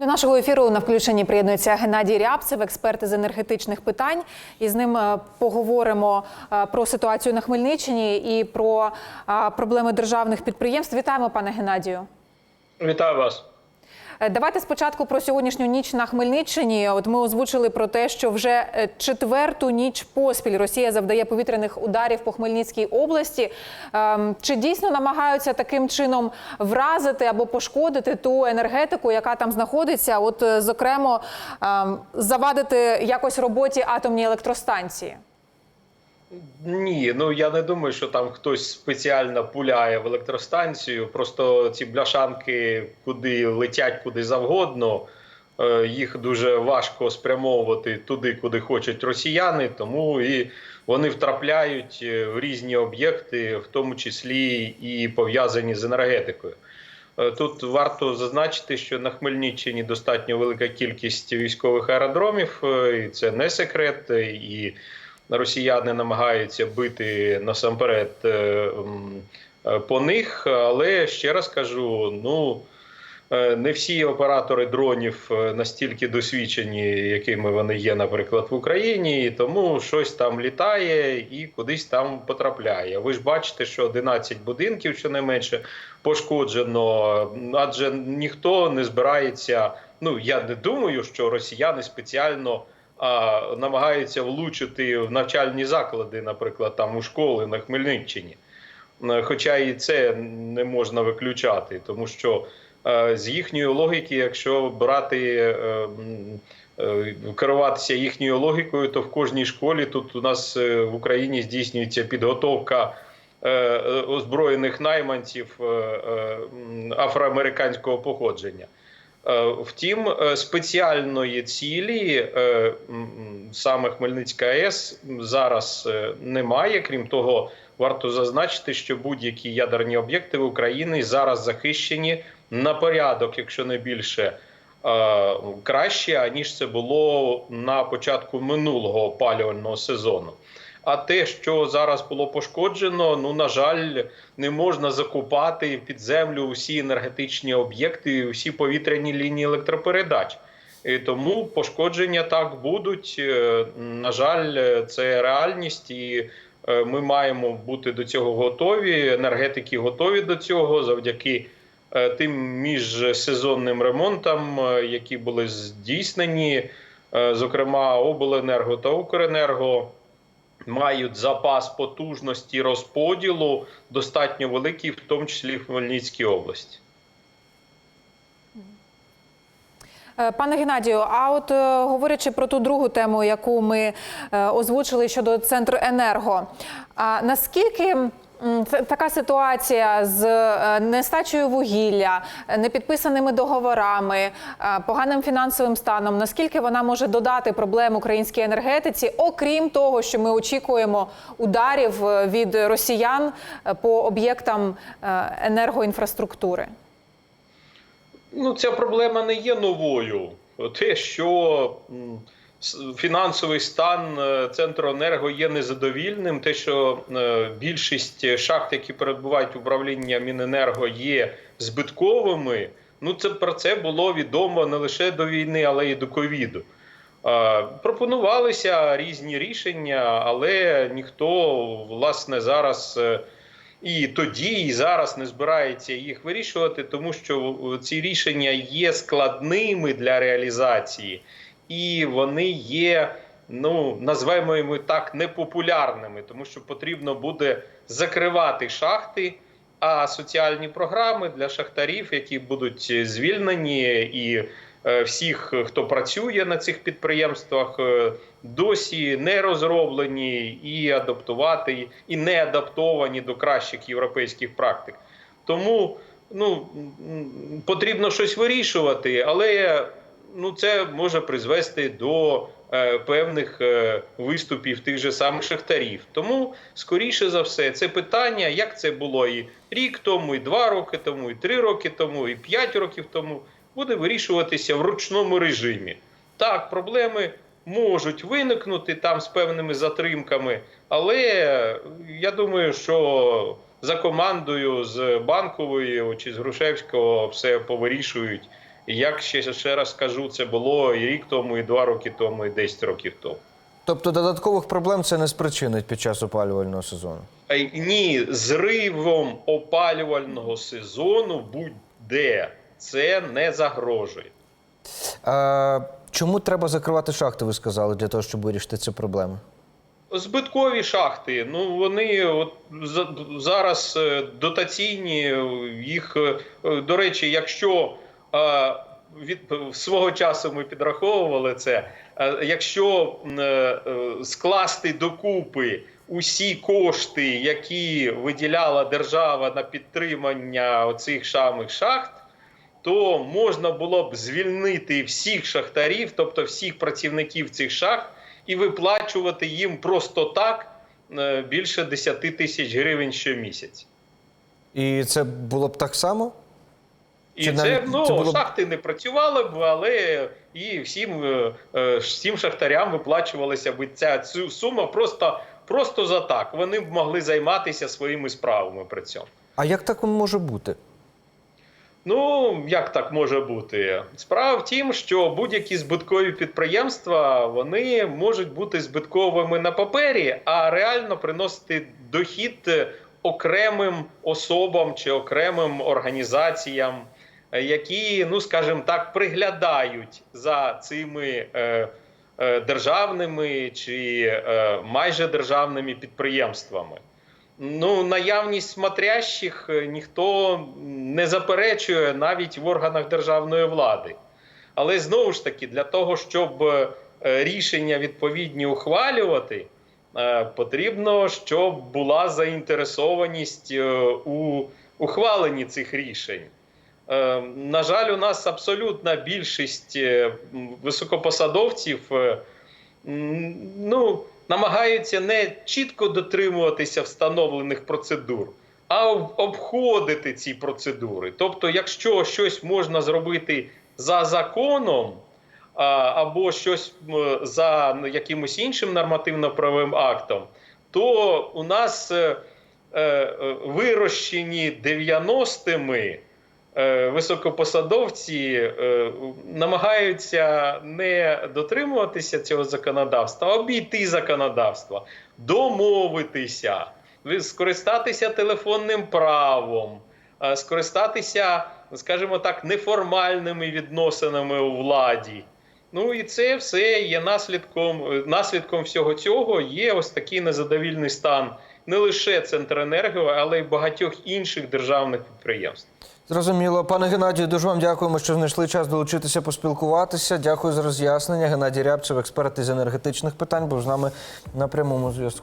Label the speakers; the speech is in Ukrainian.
Speaker 1: До нашого ефіру на включенні приєднується Геннадій Рябцев, експерт з енергетичних питань. І з ним е, поговоримо е, про ситуацію на Хмельниччині і про е, проблеми державних підприємств. Вітаємо, пане Геннадію.
Speaker 2: Вітаю вас.
Speaker 1: Е, Давайте спочатку про сьогоднішню ніч на Хмельниччині. От ми озвучили про те, що вже е, четверту ніч поспіль Росія завдає повітряних ударів по Хмельницькій області. Ем, Чи дійсно намагаються таким чином вразити або пошкодити ту енергетику, яка там знаходиться? От, е, зокрема, ем, завадити якось роботі атомній електростанції?
Speaker 2: Ні, ну я не думаю, що там хтось спеціально пуляє в електростанцію. Просто ці бляшанки, куди летять куди завгодно, е, їх дуже важко спрямовувати туди, куди хочуть росіяни, тому і вони втрапляють е, в різні об'єкти, в тому числі і пов'язані з енергетикою. Е, Тут варто зазначити, що на Хмельниччині достатньо велика кількість військових аеродромів, і це не секрет. І росіяни намагаються бити насамперед е, е, по них. Але ще раз кажу: ну е, не всі оператори дронів настільки досвідчені, якими вони є, наприклад, в Україні, тому щось там літає і кудись там потрапляє. Ви ж бачите, що 11 будинків щонайменше пошкоджено, адже ніхто не збирається. Ну я не думаю, що росіяни спеціально а, намагаються влучити в навчальні заклади, наприклад, там у школи на Хмельниччині. Е, Хоча і це не можна виключати, тому що е, з їхньої логіки, якщо брати е, керуватися їхньою логікою, то в кожній школі тут у нас в Україні здійснюється підготовка озброєних найманців афроамериканського походження. Е, Втім, е, спеціальної цілі е, саме Хмельницька АЕС зараз немає. Крім того, варто зазначити, що будь-які ядерні об'єкти в Україні зараз захищені на порядок, якщо не більше. Краще аніж це було на початку минулого опалювального сезону. А те, що зараз було пошкоджено, ну на жаль, не можна закупати під землю усі енергетичні об'єкти, усі повітряні лінії електропередач. І тому пошкодження так будуть. Е, На жаль, це реальність, і е, ми маємо бути до цього готові. Енергетики готові до цього завдяки е, тим міжсезонним ремонтам, які були здійснені, зокрема обленерго та Укренерго мають запас потужності розподілу достатньо великий, в тому числі в Хмельницькій області.
Speaker 1: Е, Пане Геннадію, а от е, говорячи про ту другу тему, яку ми е, озвучили щодо центру енерго, а наскільки така ситуація з е, нестачею вугілля, е, непідписаними договорами, е, поганим фінансовим станом, наскільки вона може додати проблем українській енергетиці, окрім того, що ми очікуємо ударів від росіян по об'єктам енергоінфраструктури?
Speaker 2: Ну, ця проблема не є новою. Те, що фінансовий стан е, Центренерго є незадовільним, те, що е, більшість шахт, які перебувають в управлінні Міненерго, є збитковими. Ну, це про це було відомо не лише до війни, але й до ковіду. Пропонувалися різні рішення, але ніхто власне зараз. е, і тоді, і зараз не збирається їх вирішувати, тому що ці рішення є складними для реалізації, і вони є, ну назвемо його так, непопулярними, тому що потрібно буде закривати шахти. А соціальні програми для шахтарів, які будуть звільнені, і е, всіх, хто працює на цих підприємствах, е, досі не розроблені і адаптувати, і не адаптовані до кращих європейських практик. Тому ну, потрібно щось вирішувати, але ну, це може призвести до е, певних е, виступів тих же самих шахтарів. Тому, скоріше за все, це питання, як це було і рік тому, і два роки тому, і три роки тому, і п'ять років тому, буде вирішуватися в ручному режимі. Так, проблеми можуть виникнути там з певними затримками, але я думаю, що за командою з банкової чи з Грушевського все повирішують Як ще, ще раз кажу, це було і рік тому, і два роки тому, і 10 років тому.
Speaker 3: Тобто додаткових проблем це не спричинить під час опалювального сезону.
Speaker 2: Е, Ні, зривом опалювального сезону будь-де це не загрожує.
Speaker 3: А, чому треба закривати шахти, ви сказали, для того, щоб вирішити ці проблеми?
Speaker 2: Збиткові шахти, ну вони от зараз е, дотаційні, їх е, до речі, якщо від свого часу ми підраховували це. Якщо е, е, скласти докупи усі кошти, які виділяла держава на підтримання оцих самих шахт, то можна було б звільнити всіх шахтарів, тобто всіх працівників цих шахт, і виплачувати їм просто так е, більше 10 тисяч гривень щомісяць.
Speaker 3: І це було б так само?
Speaker 2: І це,
Speaker 3: навіть-
Speaker 2: ну,
Speaker 3: це було
Speaker 2: шахти не працювали б, але і всім, е, е, всім шахтарям виплачувалася б ця сума просто, просто за так. Вони б могли займатися своїми справами при цьому.
Speaker 3: А як так може бути?
Speaker 2: Ну, як так може бути? Справа в тім, що будь-які збиткові підприємства вони можуть бути збитковими на папері, а реально приносити дохід е, окремим особам чи окремим організаціям, які, ну скажімо так, приглядають за цими е, е, державними чи е, майже державними підприємствами. Ну, наявність смотрящих е, ніхто не заперечує навіть в органах державної влади. Але знову ж таки, для того, щоб е, рішення відповідні ухвалювати, е, потрібно, щоб була заінтересованість е, у ухваленні цих рішень. Е, На жаль, у нас абсолютна більшість е, високопосадовців е, ну, намагаються не чітко дотримуватися встановлених процедур, а обходити ці процедури. Тобто, якщо щось можна зробити за законом, або щось за ну, якимось іншим нормативно-правовим актом, то у нас е, вирощені 90-ми е, високопосадовці е, намагаються не дотримуватися цього законодавства, а обійти законодавство, домовитися, скористатися телефонним правом, е, скористатися, скажімо так, неформальними відносинами у владі. Ну і це все є наслідком, е, наслідком всього цього є ось такий незадовільний стан не лише Центренерго, але й багатьох інших державних підприємств.
Speaker 3: Зрозуміло. Пане Геннадію, дуже вам дякуємо, що знайшли час долучитися, поспілкуватися. Дякую за роз'яснення. Геннадій Рябцев, експерт із енергетичних питань, був з нами на прямому зв'язку.